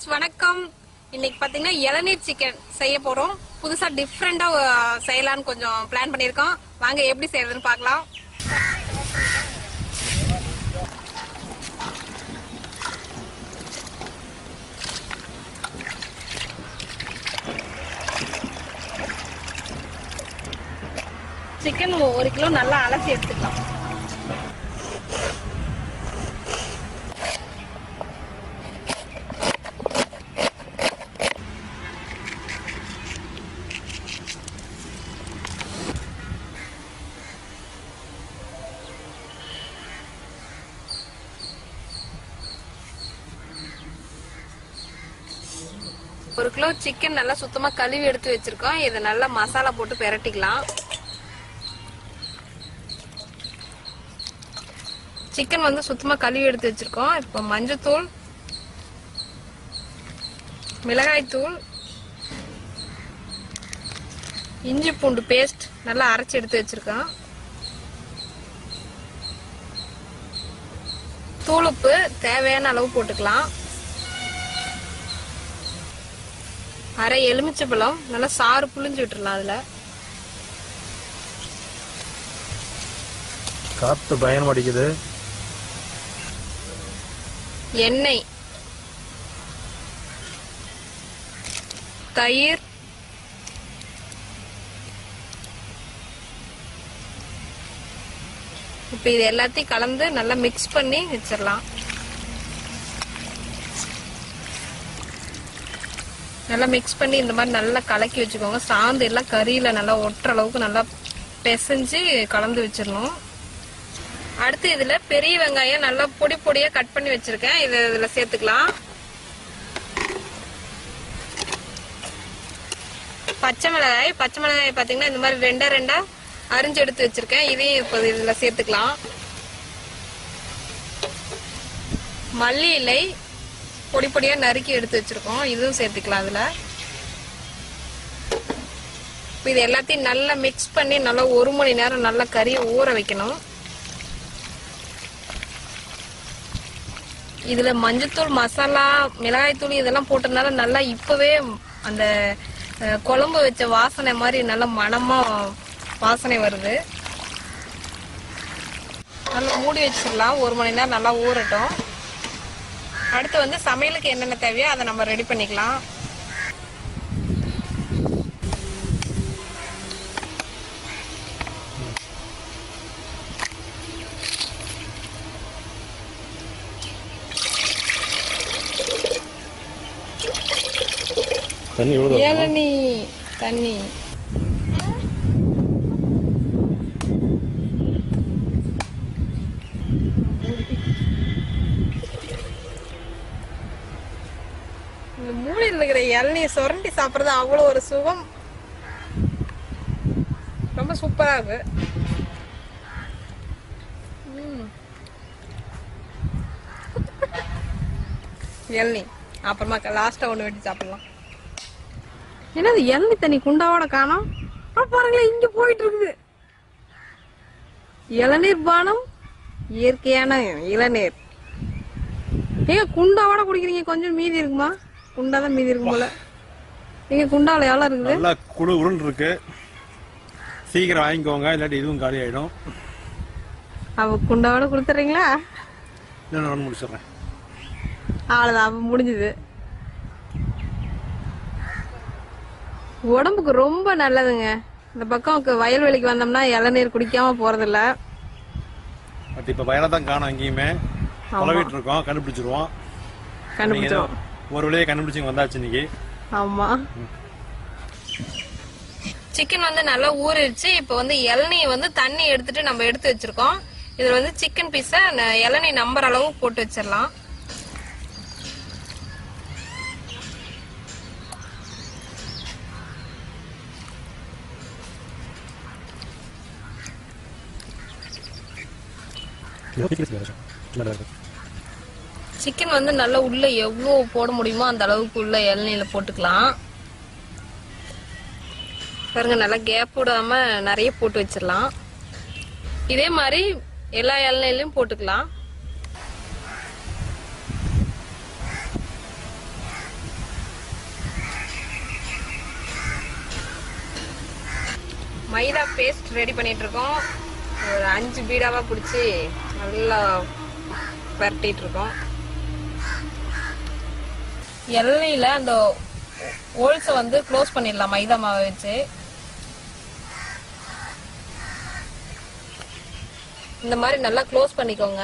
Friends வணக்கம். இன்னைக்கு பாத்தீங்கன்னா இளநீர் சிக்கன் செய்ய போறோம். புதுசா டிஃப்ரெண்டா செய்யலாம்னு கொஞ்சம் பிளான் பண்ணியிருக்கோம். வாங்க எப்படி செய்யறதுன்னு பார்க்கலாம். சிக்கன் ஒரு கிலோ நல்லா அலசி எடுத்துக்கலாம். ஒரு கிலோ சிக்கன் நல்லா சுத்தமா கழுவி எடுத்து வச்சிருக்கோம். இதை நல்லா மசாலா போட்டு பிரட்டிக்கலாம். சிக்கன் வந்து சுத்தமா கழுவி எடுத்து வச்சிருக்கோம். இப்போ மஞ்சத்தூள் மிளகாய்த்தூள் இஞ்சி பூண்டு பேஸ்ட் நல்லா அரைச்சி எடுத்து வச்சிருக்கோம். தூளுப்பு தேவையான அளவு போட்டுக்கலாம். அரை எலுமிச்சப்பழம் நல்லா சாறு புளிஞ்சு விட்டுறலாம் அதுல. காத்து பயணம் அடிக்குது எண்ணெய். தயிர். இப்போ இது எல்லாத்தையும் கலந்து நல்லா மிக்ஸ் பண்ணி வச்சிடலாம் நல்லா மிக்ஸ் பண்ணி இந்த மாதிரி நல்லா கலக்கி வச்சுக்கோங்க. சாந்து எல்லாம் கறியில நல்லா ஒட்டுற அளவுக்கு நல்லா பிசைஞ்சு கலந்து வச்சிடணும். அடுத்து இதுல பெரிய வெங்காயம் நல்லா பொடி பொடியா கட் பண்ணி வச்சிருக்கேன். இதை இதுல சேர்த்துக்கலாம். பச்சை மிளகாய் பச்சை மிளகாய் பாத்தீங்கன்னா இந்த மாதிரி ரெண்டா ரெண்டா அரிஞ்சு எடுத்து வச்சிருக்கேன். இதையும் இப்போ இதுல சேர்த்துக்கலாம். மல்லி இலை பொடி பொடியா நறுக்கி எடுத்து வச்சிருக்கோம். இதுவும் சேர்த்துக்கலாம் அதுல இது எல்லாத்தையும் நல்லா மிக்ஸ் பண்ணி நல்லா ஒரு மணி நேரம் நல்லா கறியை ஊற வைக்கணும். இதுல மஞ்சத்தூள் மசாலா மிளகாய்த்தூள் இதெல்லாம் போட்டதுனால நல்லா இப்பவே அந்த குழம்பு வச்ச வாசனை மாதிரி நல்லா மணமா வாசனை வருது. நல்லா மூடி வச்சிடலாம். ஒரு மணி நேரம் நல்லா ஊறட்டும். அடுத்து வந்து சமையலுக்கு என்னென்ன தேவையோ அதை நம்ம ரெடி பண்ணிக்கலாம். தண்ணி தண்ணி இந்த இளநீ சுரண்டி சாப்பிட்றது அவ்வளோ ஒரு சுகம். ரொம்ப சூப்பரா இருக்கு ம். இளநீ அப்புறமா லாஸ்டா ஒன்று வெட்டி சாப்பிடலாம். என்னது இளநி தண்ணி குண்டாவோட காணோம்? பாருங்களேன் இங்க போயிட்டு இருக்குது. இளநீர் பானம் இயற்கையான இளநீர். ஏங்க குண்டாவோட குடிக்கிறீங்க கொஞ்சம் மீதி இருக்குமா? குண்டா தான் மீதி இருக்கும் போல. நீங்க குண்டாவில் எவ்வளோ இருக்குது. நல்லா குடு உருண்டு இருக்கு. சீக்கிரம் வாங்கிக்கோங்க இல்லாட்டி இதுவும் காலி ஆயிடும். அவ குண்டாவோட கொடுத்துறீங்களா? இல்லை நான் முடிச்சிடுறேன். அவ்வளோதான் அப்ப முடிஞ்சுது. உடம்புக்கு ரொம்ப நல்லதுங்க. இந்த பக்கம் வயல்வெளிக்கு வந்தோம்னா இளநீர் குடிக்காம போறதில்ல. பட் இப்போ வயலை தான் காணும் எங்கேயுமே. தொலைவிட்டு இருக்கோம் கண்டுபிடிச்சிருவோம். கண்டுபிடிச்சோம் நீங்க ஒரு வழியை கண்டுபிடிச்சி வந்தாச்சு இன்னைக்கு. ஆமா. சிக்கன் வந்து நல்லா ஊறிடுச்சு. இப்போ வந்து இளநீ வந்து தண்ணி எடுத்துட்டு நம்ம எடுத்து வச்சிருக்கோம். இதுல வந்து சிக்கன் பீஸை இளநீ நம்பர் அளவு போட்டு வச்சிடலாம். சிக்கன் வந்து நல்லா உள்ளே எவ்வளோ போட முடியுமோ அந்த அளவுக்கு உள்ளே இளநீயில் போட்டுக்கலாம். பாருங்க நல்லா கேப் விடாமல் நிறைய போட்டு வச்சிடலாம். இதே மாதிரி எல்லா இளநீலையும் போட்டுக்கலாம். மைதா பேஸ்ட் ரெடி பண்ணிட்டு இருக்கோம். ஒரு அஞ்சு பீடாவாக பிடிச்சி நல்லா பரட்டிட்டு இருக்கோம். எண்ணெயில அந்த ஹோல்ஸை வந்து க்ளோஸ் பண்ணிடலாம் மைதா மாவை வச்சு. இந்த மாதிரி நல்லா க்ளோஸ் பண்ணிக்கோங்க.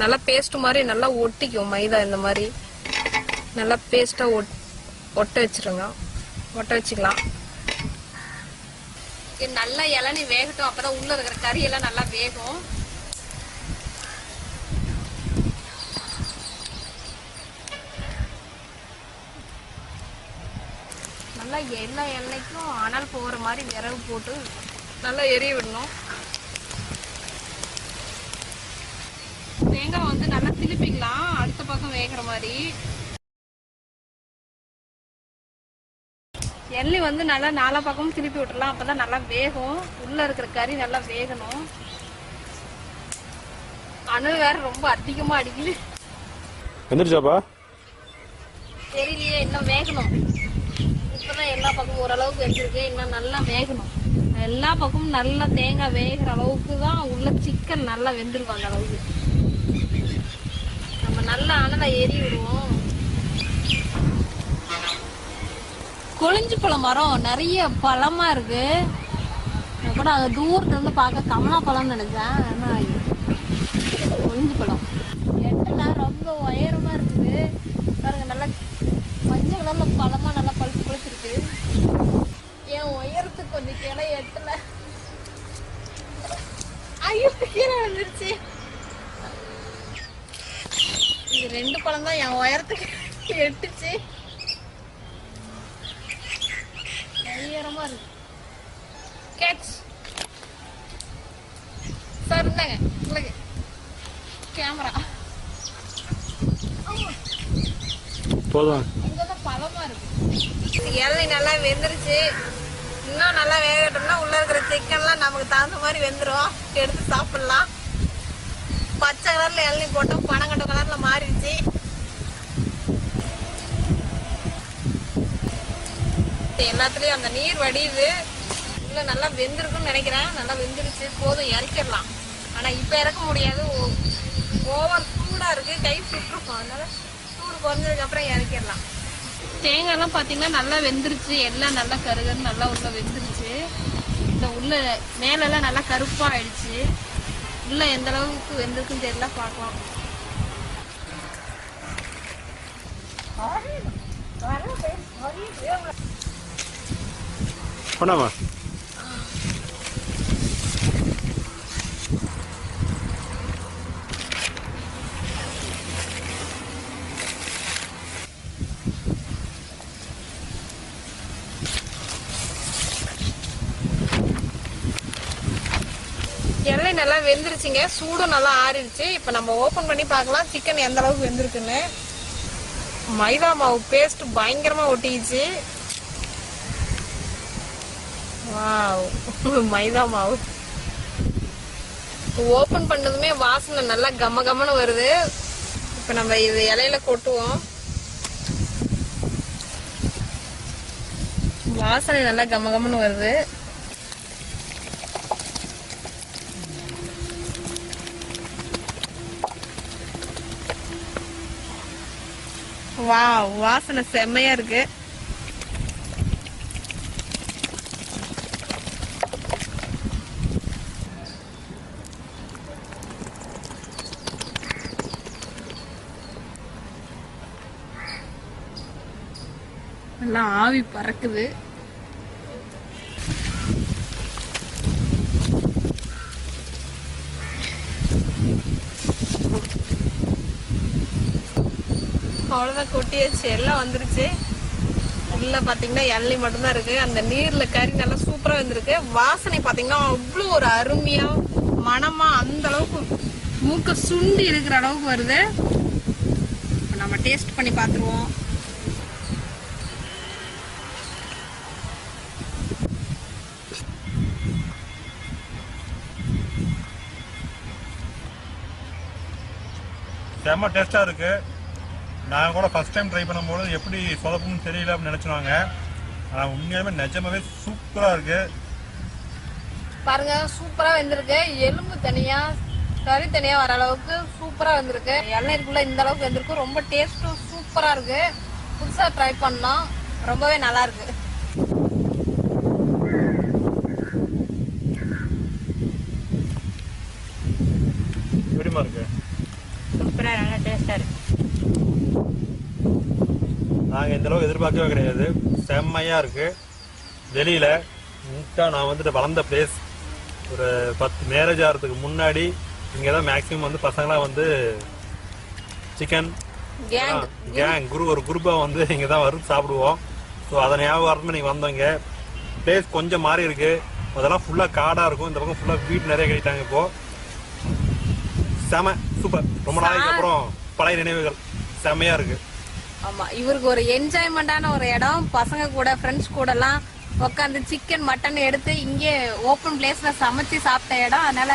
நல்லா பேஸ்ட் மாதிரி நல்லா ஒட்டிக்கும் மைதா இந்த மாதிரி. நல்லா பேஸ்டா ஒட் ஒட்ட வச்சிருங்க. ஒட்ட வச்சுக்கலாம். இது நல்லா இளநி வேகட்டும். அப்பதான் உள்ள இருக்கிற கறி எல்லாம் நல்லா வேகும். நல்லா எல்லா எண்ணெய்க்கும் அனல் போகிற மாதிரி விறகு போட்டு நல்லா எரிய விடணும். தேங்காய் வந்து நல்லா திருப்பிக்கலாம் அடுத்த பக்கம் வேகிற மாதிரி. எண்ணெய் வந்து நல்லா நாலா பக்கமும் திருப்பி விட்டுறலாம். அப்பதான் நல்லா வேகும். உள்ள இருக்கிற கறி நல்லா வேகணும். அனல் வேற ரொம்ப அதிகமா அடிக்குது. வந்துருச்சாப்பா தெரியலையே இன்னும் வேகணும். இப்பதான் எல்லா பக்கமும் ஓரளவுக்கு வெந்திருக்கு இன்னும் நல்லா வேகணும். எல்லா பக்கமும் நல்லா தேங்காய் வேகிற அளவுக்கு தான் உள்ள சிக்கன் நல்லா அந்த அளவுக்கு. நம்ம நல்லா அனலை எரி விடுவோம். கொழிஞ்சு பழ மரம் நிறைய பழமா இருக்கு. நான் கூட அங்க தூரத்துல இருந்து பார்க்க கமலா பழம்னு நினைச்சேன். ஆனா கொழிஞ்சு பழம். எட்டெல்லாம் ரொம்ப உயரமா இருக்குது. பாருங்க நல்லா மஞ்சள் கலர்ல பழமா நல்லா பழுத்து பழுத்துருக்கு. என் உயரத்துக்கு கொஞ்சம் கிளை எட்டல. ஐயோ கீழே வந்துருச்சு இது ரெண்டு பழம் தான். என் உயரத்துக்கு எட்டுச்சு. உயரமா இருக்கு. கேட்ச் சார் இருந்தாங்க இல்லைங்க கேமரா போதும். பழமா இருக்கு. இளநீ நல்லா வெந்துருச்சு. இன்னும் நல்லா வேகட்டும்னா உள்ள இருக்கிற சிக்கன்லாம் நமக்கு தகுந்த மாதிரி வெந்துரும். எடுத்து சாப்பிடலாம். பச்சை கலர்ல இளநீ போட்டோம். பனங்கட்ட கலர்ல மாறிடுச்சு. எல்லாத்துலயும் அந்த நீர் வடியுது. உள்ள நல்லா வெந்திருக்குன்னு நினைக்கிறேன். நல்லா வெந்துருச்சு. போதும் இறக்கிடலாம். ஆனா இப்ப இறக்க முடியாது. ஓவர் சூடா இருக்கு. கை சுட்டுருக்கும். அதனால சூடு குறைஞ்சதுக்கு அப்புறம் இறக்கிடலாம். தேங்காய்லாம் பார்த்தீங்கன்னா நல்லா வெந்துருச்சு. எல்லாம் நல்லா கருகன்னு நல்லா உள்ள வெந்துருச்சு. இந்த உள்ள மேலெல்லாம் நல்லா கருப்பா ஆயிடுச்சு. உள்ள எந்த அளவுக்கு வெந்திருக்குன்னு தெரியல. பார்க்கலாம். பண்ணாமா எண்ணெய் நல்லா வெந்துருச்சுங்க. சூடும் நல்லா ஆறிடுச்சு. இப்போ நம்ம ஓப்பன் பண்ணி பார்க்கலாம். சிக்கன் எந்த அளவுக்கு வெந்திருக்குன்னு. மைதா மாவு பேஸ்ட் பயங்கரமாக ஒட்டிக்கிச்சு. வாவ். மைதா மாவு. ஓபன் பண்ணதுமே வாசனை நல்லா கம கமன்னு வருது. இப்போ நம்ம இது இலையில கொட்டுவோம். வாசனை நல்லா கம கமன்னு வருது. வா வாசனை செம்மையா இருக்கு. நல்லா ஆவி பறக்குது. அவ்வளோதான் கொட்டியாச்சு. எல்லாம் வந்துருச்சு. உள்ள பார்த்தீங்கன்னா இளநீ மட்டும்தான் இருக்கு. அந்த நீர்ல கறி நல்லா சூப்பராக வந்திருக்கு. வாசனை பார்த்தீங்கன்னா அவ்வளோ ஒரு அருமையா மனமா அந்த அளவுக்கு மூக்க சுண்டி இருக்கிற அளவுக்கு வருது. நம்ம டேஸ்ட் பண்ணி பார்த்துருவோம் செம்ம டேஸ்ட்டாக இருக்கு. நான் கூட ஃபர்ஸ்ட் டைம் ட்ரை பண்ணும்போது எப்படி சொதப்புன்னு தெரியல அப்படின்னு நினச்சினாங்க ஆனால் உண்மையாலுமே நிஜமாவே சூப்பராக இருக்கு. பாருங்க சூப்பரா வெந்திருக்கு. எலும்பு தனியா கறி தனியா வர அளவுக்கு சூப்பரா வந்திருக்கு. இளநீருக்குள்ள இந்த அளவுக்கு வந்திருக்கு. ரொம்ப டேஸ்டும் சூப்பரா இருக்கு. புதுசா ட்ரை பண்ணோம் ரொம்பவே நல்லா இருக்கு. எப்படிமா இருக்கு? சூப்பராக நல்லா டேஸ்ட்டாக இருக்கு. நாங்கள் இந்த அளவுக்கு எதிர்பார்க்கவே கிடையாது. செம்மையாக இருக்கு. வெளியில் நீட்டாக நான் வந்துட்டு வளர்ந்த பிளேஸ் ஒரு பத்து மேரேஜ் ஆகிறதுக்கு முன்னாடி இங்கே தான் மேக்ஸிமம் வந்து பசங்களாம் வந்து சிக்கன் கேங் குரு ஒரு குரூப்பாக வந்து இங்கே தான் வரும் சாப்பிடுவோம். ஸோ அதை ஞாபகம் நீங்கள் வந்தவங்க பிளேஸ் கொஞ்சம் மாறி இருக்கு அதெல்லாம் ஃபுல்லாக காடாக இருக்கும். இந்த பக்கம் ஃபுல்லாக வீடு நிறைய கட்டிட்டாங்க இப்போ. செம சூப்பர். ரொம்ப நாளைக்கு அப்புறம் பழைய நினைவுகள். செமையாக இருக்கு. ஆமா இவருக்கு ஒரு என்ஜாய்மெண்டான ஒரு இடம். பசங்க கூட ஃப்ரெண்ட்ஸ் கூட எல்லாம் உட்காந்து சிக்கன் மட்டன் எடுத்து இங்கே ஓப்பன் பிளேஸ்ல சமைச்சு சாப்பிட்ட இடம். அதனால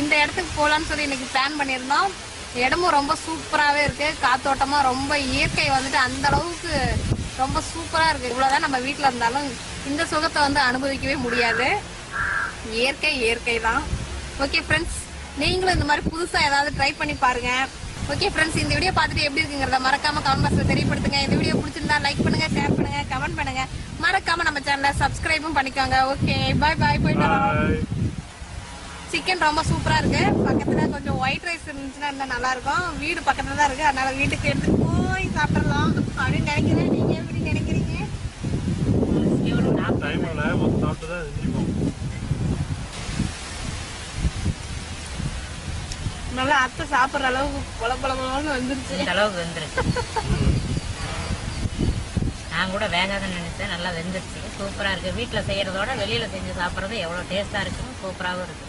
இந்த இடத்துக்கு போலான்னு சொல்லி இன்னைக்கு பிளான் பண்ணியிருந்தோம். இடமும் ரொம்ப சூப்பராகவே இருக்கு. காத்தோட்டமா ரொம்ப இயற்கை வந்துட்டு அந்த அளவுக்கு ரொம்ப சூப்பரா இருக்கு. இவ்வளவுதான் நம்ம வீட்ல இருந்தாலும் இந்த சுகத்தை வந்து அனுபவிக்கவே முடியாது. இயற்கை இயற்கை தான் ஓகே ஃப்ரெண்ட்ஸ் நீங்களும் இந்த மாதிரி புதுசா ஏதாவது ட்ரை பண்ணி பாருங்க. ஓகே ஃப்ரெண்ட்ஸ் இந்த வீடியோ பார்த்துட்டு எப்படி இருக்குங்கிறத மறக்காம கமெண்ட் பாக்ஸ்ல தெரியப்படுத்துங்க. இந்த வீடியோ பிடிச்சிருந்தா லைக் பண்ணுங்க ஷேர் பண்ணுங்க கமெண்ட் பண்ணுங்க. மறக்காம நம்ம சேனலை சப்ஸ்கிரைபும் பண்ணிக்கோங்க. ஓகே பாய் பாய் போயிட்டு. சிக்கன் ரொம்ப சூப்பரா இருக்கு. பக்கத்துல கொஞ்சம் ஒயிட் ரைஸ் இருந்துச்சுன்னா இருந்தா நல்லா இருக்கும். வீடு பக்கத்துல தான் இருக்கு. அதனால வீட்டுக்கு எடுத்துட்டு போய் சாப்பிடலாம். அப்படின்னு நினைக்கிறேன். நீங்க எப்படி நினைக்கிறீங்க டைம் இல்லை மொத்தம் சாப்பிட்டு தான் எந்திரிப்போம் நல்லா அத்தை சாப்பிடுற அளவுக்கு பொல வந்துருச்சு. இந்த அளவுக்கு வெந்துருச்சு. நான் கூட வேகாத நினைச்சேன் நல்லா வெந்துருச்சு. சூப்பராக இருக்கு. வீட்டில் செய்யறதோட வெளியில் செஞ்சு சாப்பிட்றது எவ்வளோ டேஸ்ட்டாக இருக்கும் சூப்பராகவும் இருக்கு.